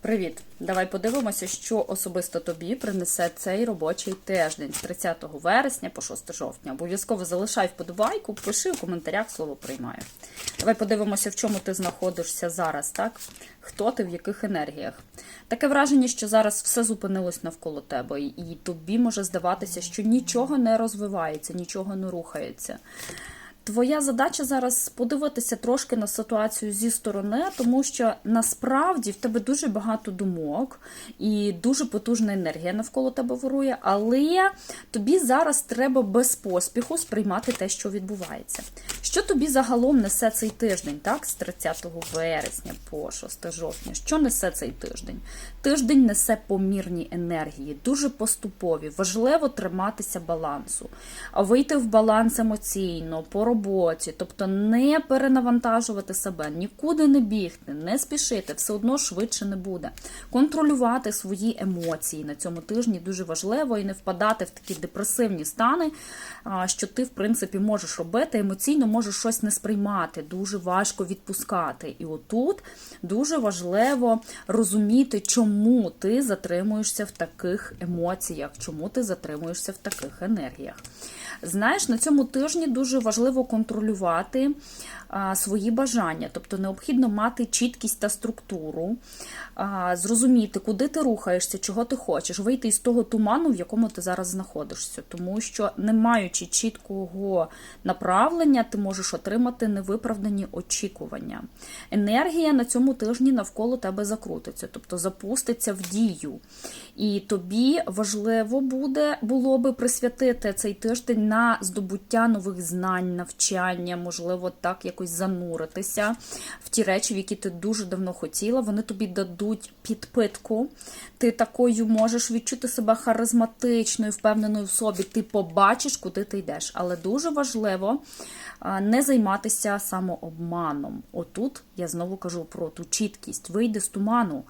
Привіт! Давай подивимося, що особисто тобі принесе цей робочий тиждень з 30 вересня по 6 жовтня. Обов'язково залишай вподобайку, пиши в коментарях слово приймаю. Давай подивимося, в чому ти знаходишся зараз, так? Хто ти в яких енергіях? Таке враження, що зараз все зупинилось навколо тебе, і тобі може здаватися, що нічого не розвивається, нічого не рухається. Твоя задача зараз подивитися трошки на ситуацію зі сторони, тому що насправді в тебе дуже багато думок і дуже потужна енергія навколо тебе вирує, але тобі зараз треба без поспіху сприймати те, що відбувається. Що тобі загалом несе цей тиждень, так, з 30 вересня по 6 жовтня? Що несе цей тиждень? Тиждень несе помірні енергії, дуже поступові. Важливо триматися балансу, вийти в баланс емоційно, по роботі, тобто не перенавантажувати себе, нікуди не бігти, не спішити, все одно швидше не буде. Контролювати свої емоції на цьому тижні дуже важливо і не впадати в такі депресивні стани, що ти, в принципі, можеш робити. Емоційно можеш щось не сприймати, дуже важко відпускати. І отут дуже важливо розуміти, чому ти затримуєшся в таких емоціях, чому ти затримуєшся в таких енергіях. Знаєш, на цьому тижні дуже важливо контролювати а, свої бажання, тобто необхідно мати чіткість та структуру, а, зрозуміти, куди ти рухаєшся, чого ти хочеш, вийти із того туману, в якому ти зараз знаходишся. Тому що, не маючи чіткого направлення, ти можеш отримати невиправдані очікування. Енергія на цьому тижні навколо тебе закрутиться, тобто запуститься в дію. І тобі важливо буде було би присвятити цей тиждень на здобуття нових знань, навчання, можливо, так якось зануритися в ті речі, в які ти дуже давно хотіла. Вони тобі дадуть підпитку. Ти такою можеш відчути себе харизматичною, впевненою в собі. Ти побачиш, куди ти йдеш. Але дуже важливо не займатися самообманом. Отут я знову кажу про ту чіткість. Вийди з туману,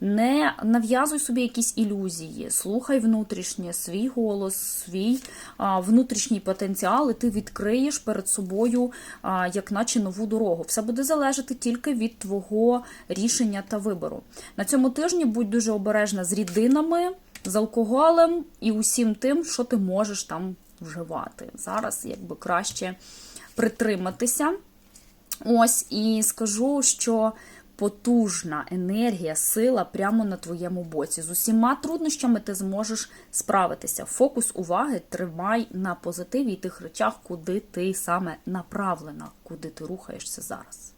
не нав'язуй собі якісь ілюзії, слухай внутрішнє, свій голос, свій внутрішній потенціал, і ти відкриєш перед собою, як наче нову дорогу. Все буде залежати тільки від твого рішення та вибору. На цьому тижні будь дуже обережна з рідинами, з алкоголем і усім тим, що ти можеш там вживати. Зараз якби краще притриматися. Ось і скажу, що потужна енергія, сила прямо на твоєму боці. З усіма труднощами ти зможеш справитися. Фокус уваги тримай на позитиві і тих речах, куди ти саме направлена, куди ти рухаєшся зараз.